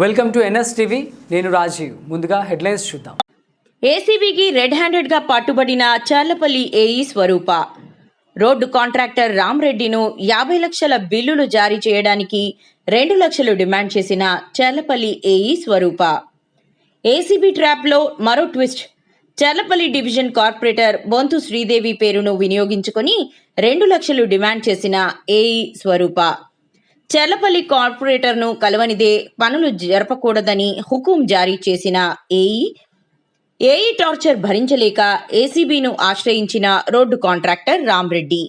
Welcome to NS TV. నేను రాజీవ్. ముందుగా headlines చూద్దాం. ఏసీబీకి రెడ్ హ్యాండెడ్గా పట్టుబడిన Cherlapally AE Swaroopa. Road contractor రామ్రెడ్డిను యాభై లక్షల బిల్లులు జారీ చేయడానికి రెండు లక్షలు డిమాండ్ చేసిన చర్లపల్లి ఏఈ స్వరూప. ఏసీబీ ట్రాప్లో మరో twist. Cherlapally division corporator Bonthu Sridevi పేరును వినియోగించుకొని రెండు లక్షలు డిమాండ్ చేసిన ఏఈ స్వరూప. చర్లపల్లి కార్పొరేటర్ను కలవనిదే పనులు జరపకూడదని హుకుం జారీ చేసిన ఏఈ ఏఈ టార్చర్ భరించలేక ఏసీబీను ఆశ్రయించిన రోడ్డు కాంట్రాక్టర్ రామ్రెడ్డి.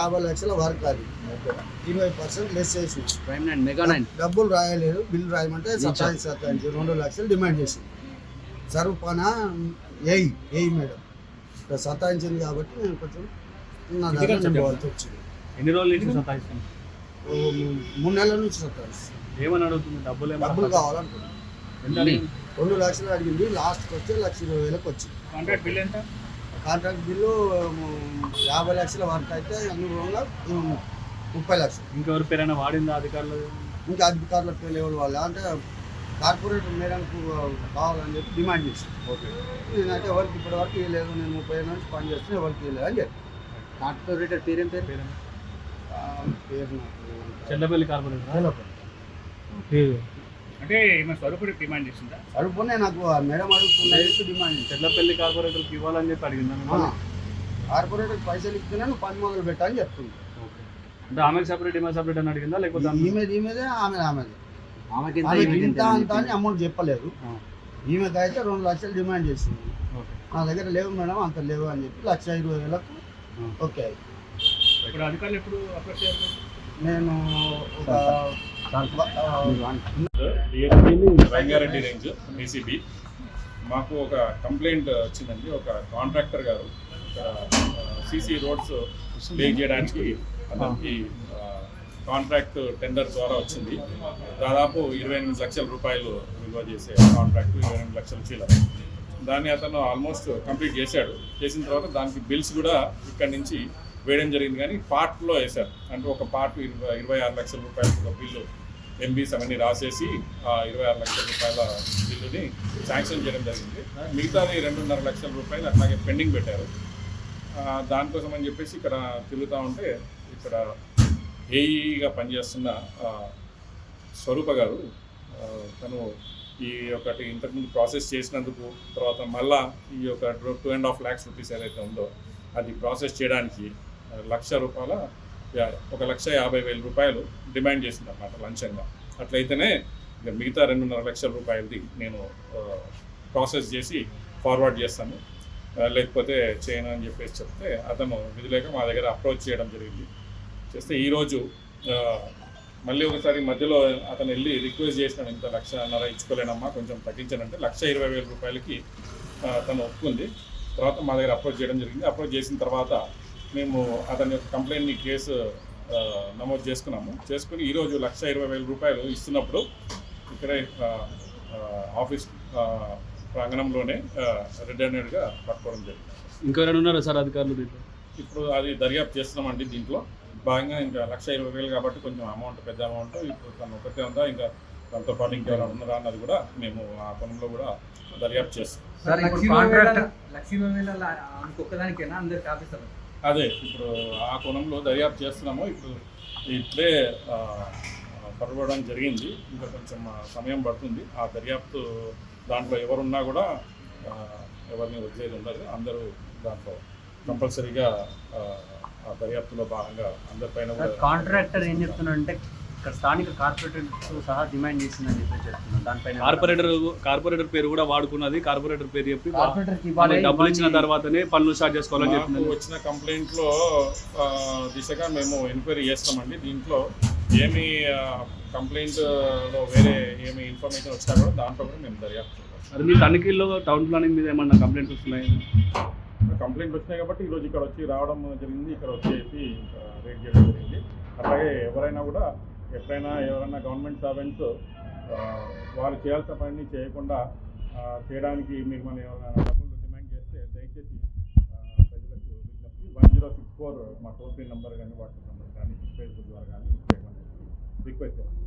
యాభై లక్షల వర్క్ అది. ఇరవై పర్సెంట్ లెస్ చేసి. డబ్బులు రాయలేదు బిల్ రాయమంటే సతాయించి సతాయించి రెండు లక్షలు డిమాండ్ చేసింది. సరుపన ఏయి ఏయి మేడం. ఇక్కడ సతాయించింది కాబట్టి నేను కొంచెం నా దగ్గర పోవాల్సి వచ్చింది. ఎన్ని రోజుల నుంచి సతాయిస్తుంది మూడు నెలల నుంచి సతాయిస్తుంది ఏమని అడుగుతుంది? డబ్బులు డబ్బులు అడిగింది? రెండు లక్షలు అడిగింది లాస్ట్కి వచ్చి లక్ష ఇరవై వేలకు వచ్చింది. కాంట్రాక్ట్ బిల్ ఎంత? కాంట్రాక్ట్ బిల్లు యాభై లక్షల వర్క్ అయితే అనుగుణంగా ముప్పై లక్షలు. ఇంకెవరి పేరైనా వాడిందా అధికారులు? ఇంకా అధికారుల లెవెల్ వాళ్ళు? అంటే కార్పొరేటర్ మేడంకు కావాలని చెప్పి డిమాండ్ చేశాను ఓకే. నేనైతే ఎవరికి ఇప్పటి వరకు ఇవ్వలేదు నేను ముప్పై ఏళ్ళ నుంచి పని చేస్తున్నా ఎవరికి ఇవ్వలేదు అని చెప్పి కార్పొరేటర్ పేరేం పేరు? పేరు? చెల్లపల్లి కార్పొరేటర్? నాకు అంటే ఈమె స్వరూపుడికి డిమాండ్ చేసిందా అడుగునే నాకు ఆ మేడం అడుగుతున్నా డిమాండ్. చెల్లపల్లి కార్పొరేటర్కి ఇవ్వాలని చెప్పి అడిగిందా కార్పొరేటర్ పైసలు ఇస్తేనే నువ్వు పని మొదలు పెట్టని చెప్తుంది. ఓకే. అంటే ఆమెకు సపరేట్ ఈమె సపరేట్ అని అడిగిందా? లేకపోతే ఆమె- ఈమెది ఆమె ఆమెది. ఆమెకి ఇంత అంత అని అమౌంట్ చెప్పలేదు. ఈమెకి అయితే రెండు లక్షలు డిమాండ్ చేసింది. ఓకే. నా దగ్గర లేవు మేడం అంత లేవు అని చెప్పి లక్ష ఇరవై వేలకు. ఓకే ఇప్పుడు అధికారులు ఎప్పుడు అప్రోచ్ చేయాలి? నేను ఒక రంగారెడ్డి రేంజ్ ఏసీబీ మాకు ఒక కంప్లైంట్ వచ్చిందండి. ఒక కాంట్రాక్టర్ గారు సీసీ రోడ్స్ లే చేయడానికి అతనికి కాంట్రాక్ట్ టెండర్ ద్వారా వచ్చింది. దాదాపు ఇరవై ఎనిమిది లక్షల రూపాయలు విలువ చేసే కాంట్రాక్ట్ ఇరవై ఎనిమిది లక్షల చీల. దాన్ని అతను ఆల్మోస్ట్ కంప్లీట్ చేశాడు. చేసిన తర్వాత దానికి బిల్స్ కూడా ఇక్కడ నుంచి వేయడం జరిగింది. కానీ పార్ట్లో వేశారు. అంటే ఒక పార్ట్ ఇరవై ఇరవై ఆరు లక్షల రూపాయలు ఒక బిల్లు ఎంబీస్ అవన్నీ రాసేసి ఆ ఇరవై ఆరు లక్షల రూపాయల బిల్లుని శాంక్షన్ చేయడం జరిగింది. మిగతాది రెండున్నర లక్షల రూపాయలు అట్లాగే పెండింగ్ పెట్టారు. దానికోసం అని చెప్పేసి ఇక్కడ తిరుగుతూ ఉంటే ఇక్కడ ఏఈగా పనిచేస్తున్న స్వరూప గారు తను ఈ ఒకటి ఇంతకుముందు ప్రాసెస్ చేసినందుకు తర్వాత మళ్ళా ఈ యొక్క two and half lakhs rupees ఏదైతే ఉందో అది ప్రాసెస్ చేయడానికి లక్ష రూపాయల ఒక లక్ష యాభై వేల రూపాయలు డిమాండ్ చేసింది అన్నమాట లంచంగా. అట్లయితేనే ఇక మిగతా రెండున్నర లక్షల రూపాయలది నేను ప్రాసెస్ చేసి ఫార్వర్డ్ చేస్తాను. లేకపోతే చేయను అని చెప్పేసి చెప్తే అతను విధులేక మా దగ్గర అప్రోచ్ చేయడం జరిగింది. చేస్తే ఈరోజు మళ్ళీ ఒకసారి మధ్యలో అతను వెళ్ళి రిక్వెస్ట్ చేసినాను ఇంత లక్షన్నర ఇచ్చుకోలేనమ్మా కొంచెం తగ్గించానంటే లక్ష ఇరవై వేల రూపాయలకి తను ఒప్పుకుంది. తర్వాత మా దగ్గర అప్రోచ్ చేయడం జరిగింది. అప్రోచ్ చేసిన తర్వాత మేము అతని యొక్క కంప్లైంట్ని కేసు నమోదు చేసుకున్నాము. చేసుకుని ఈరోజు లక్ష ఇరవై వేల రూపాయలు ఇస్తున్నప్పుడు ఇక్కడే ఆఫీస్ ప్రాంగణంలోనే రెడ్ హ్యాండెడ్గా పట్టుకోవడం జరిగింది. ఇంకెవరైనా ఉన్నారా సార్ అధికారులు దీంట్లో? ఇప్పుడు అది దర్యాప్తు చేస్తున్నామండి దీంట్లో. భాగంగా ఇంకా లక్ష ఇరవై వేలు కాబట్టి కొంచెం అమౌంట్ పెద్ద అమౌంట్ ఇప్పుడు తను ఒకటే ఉందా ఇంకా దాంతో పాటు ఇంకెవరైనా ఉన్నారా అన్నది కూడా మేము ఆ కోణంలో కూడా దర్యాప్తు చేస్తాం సార్ ఇప్పుడు కాంట్రాక్ట్ లక్ష ఇరవై వేల ఒక్కదానికేనా అందరికి ఆఫీసర్ అదే ఇప్పుడు ఆ కోణంలో దర్యాప్తు చేస్తున్నాము. ఇప్పుడు ఇప్పుడే పరవడం జరిగింది. ఇంకా కొంచెం సమయం పడుతుంది. ఆ దర్యాప్తు దాంట్లో ఎవరున్నా కూడా ఎవరిని వదిలేది ఉండదు. అందరూ దాంట్లో కంపల్సరీగా ఆ, ఆ దర్యాప్తులో భాగంగా అందరిపైన కూడా కాంట్రాక్టర్ ఏం చెప్తున్నా అంటే ఇక్కడ స్థానిక కార్పొరేటర్తో సహా డిమాండ్ చేసిందని చెప్పి చెప్తున్నాను. దానిపైన కార్పొరేటర్ కార్పొరేటర్ పేరు కూడా వాడుకున్నది. కార్పొరేటర్ పేరు చెప్పి డబ్బులు ఇచ్చిన. తర్వాతనే పనులు స్టార్ట్ చేసుకోవాలని చెప్తున్నాను వచ్చిన కంప్లైంట్లో ఆ, దిశగా మేము ఎంక్వైరీ చేస్తామండి. దీంట్లో ఏమి కంప్లైంట్లో వేరే ఏమి ఇన్ఫర్మేషన్ వచ్చినా కూడా దాంట్లో కూడా మేము దర్యాప్తు మరి మీ తనిఖీల్లో టౌన్ ప్లానింగ్ మీద ఏమన్నా కంప్లైంట్స్ వస్తున్నాయి? కంప్లైంట్ వచ్చినాయి కాబట్టి ఈరోజు ఇక్కడ వచ్చి రావడం జరిగింది. ఇక్కడ వచ్చేసి రేట్ చేయడం జరిగింది. అట్లాగే ఎవరైనా కూడా ఎప్పుడైనా ఎవరైనా గవర్నమెంట్ సర్వెంట్స్ వాళ్ళు చేయాల్సిన పనిని చేయకుండా చేయడానికి మీకు మనం ఎవరైనా డబ్బులు డిమాండ్ చేస్తే దయచేసి ప్రజలకు విజ్ఞప్తి. వన్ జీరో సిక్స్ ఫోర్ మా టోల్ ఫ్రీ నెంబర్ కానీ వాట్సాప్ నెంబర్ కానీ ఫేస్బుక్ ద్వారా కానీ రిక్వెస్ట్ చేస్తాం